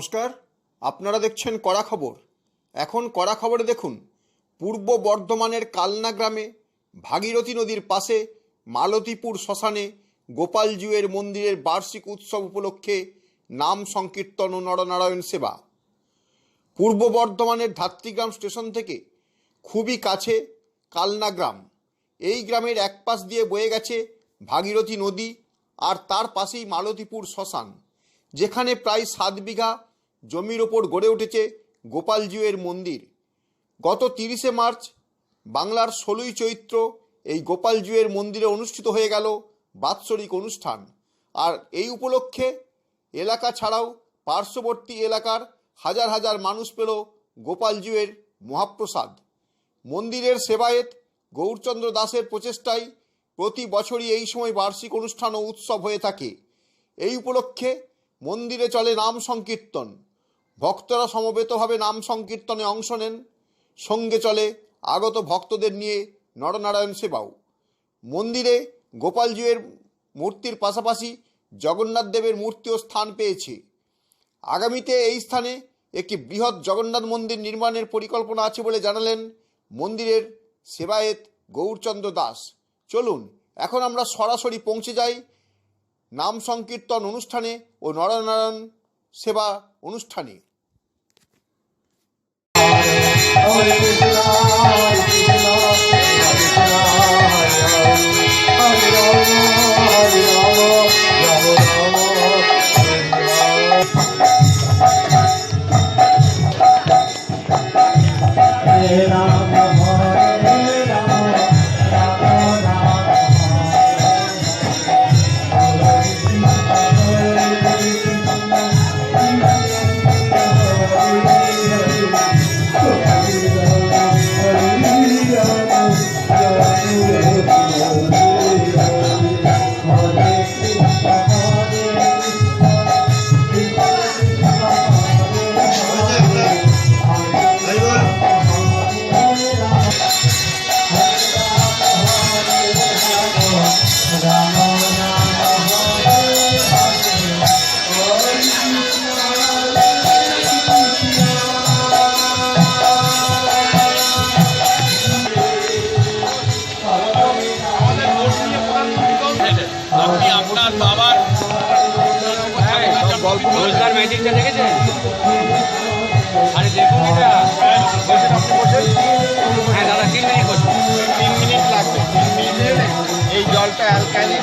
নমস্কার, আপনারা দেখছেন কড়া খবর। এখন কড়া খবরে দেখুন, পূর্ব বর্ধমানের কালনা গ্রামে ভাগীরথী নদীর পাশে মালতীপুর শ্মশানে গোপালজিউয়ের মন্দিরের বার্ষিক উৎসব উপলক্ষে নাম সংকীর্তন ও নরনারায়ণ সেবা। পূর্ব বর্ধমানের ধাত্রীগ্রাম স্টেশন থেকে খুবই কাছে কালনা গ্রাম। এই গ্রামের এক পাশ দিয়ে বয়ে গেছে ভাগীরথী নদী আর তার পাশেই মালতীপুর শ্মশান, যেখানে প্রায় সাত বিঘা জমির ওপর গড়ে উঠেছে গোপালজিউয়ের মন্দির। গত তিরিশে মার্চ বাংলার ষোলোই চৈত্র এই গোপালজিউয়ের মন্দিরে অনুষ্ঠিত হয়ে গেল বাৎসরিক অনুষ্ঠান। আর এই উপলক্ষে এলাকা ছাড়াও পার্শ্ববর্তী এলাকার হাজার হাজার মানুষ পেল গোপালজিউয়ের মহাপ্রসাদ। মন্দিরের সেবায়েত গৌরচন্দ্র দাসের প্রচেষ্টায় প্রতি বছরই এই সময় বার্ষিক অনুষ্ঠান ও উৎসব হয়ে থাকে। এই উপলক্ষে মন্দিরে চলে নাম সংকীর্তন। ভক্তরা সমবেতভাবে নাম সংকীর্তনে অংশ নেন। সঙ্গে চলে আগত ভক্তদের নিয়ে নরনারায়ণ সেবাও। মন্দিরে গোপালজিউয়ের মূর্তির পাশাপাশি জগন্নাথ দেবের মূর্তিও স্থান পেয়েছে। আগামীতে এই স্থানে একটি বৃহৎ জগন্নাথ মন্দির নির্মাণের পরিকল্পনা আছে বলে জানালেন মন্দিরের সেবায়েত গৌরচন্দ্র দাস। চলুন, এখন আমরা সরাসরি পৌঁছে যাই নাম সংকীর্তন অনুষ্ঠানে ও নরনারায়ণ সেবা অনুষ্ঠানে। Hare Krishna, ম্যাজিকটা দেখেছেন? আরে দেখুন এটা। বসেন আপনি বসেন হ্যাঁ দাদা তিন মিনিট বসুন তিন মিনিট লাগবে। তিন মিনিটে এই জলটা alkaline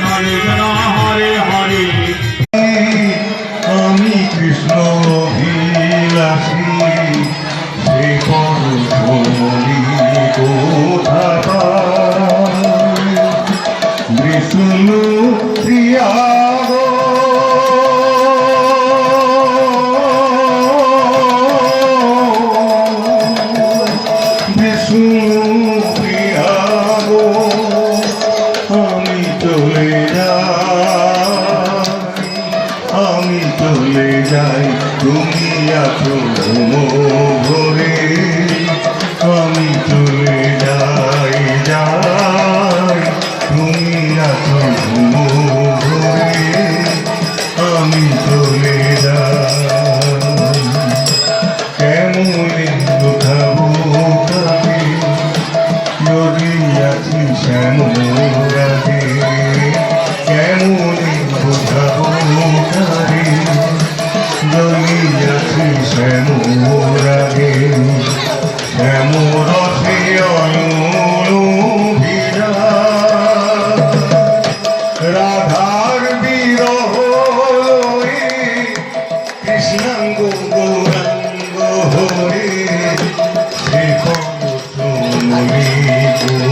Krishna Krishna Hare Hare. আমি কৃষ্ণ বিলাসী সে পরি কোথা বিষ্ণু আছি শ্যামরাগে কেমন বোঝাবো তারে জ্বলিয়াছি শ্যামরাগে শ্যামরথে অনুভীরা রাধার বিরহ কৃষ্ণাঙ্গ গৌরাঙ্গ হরে সে তুমি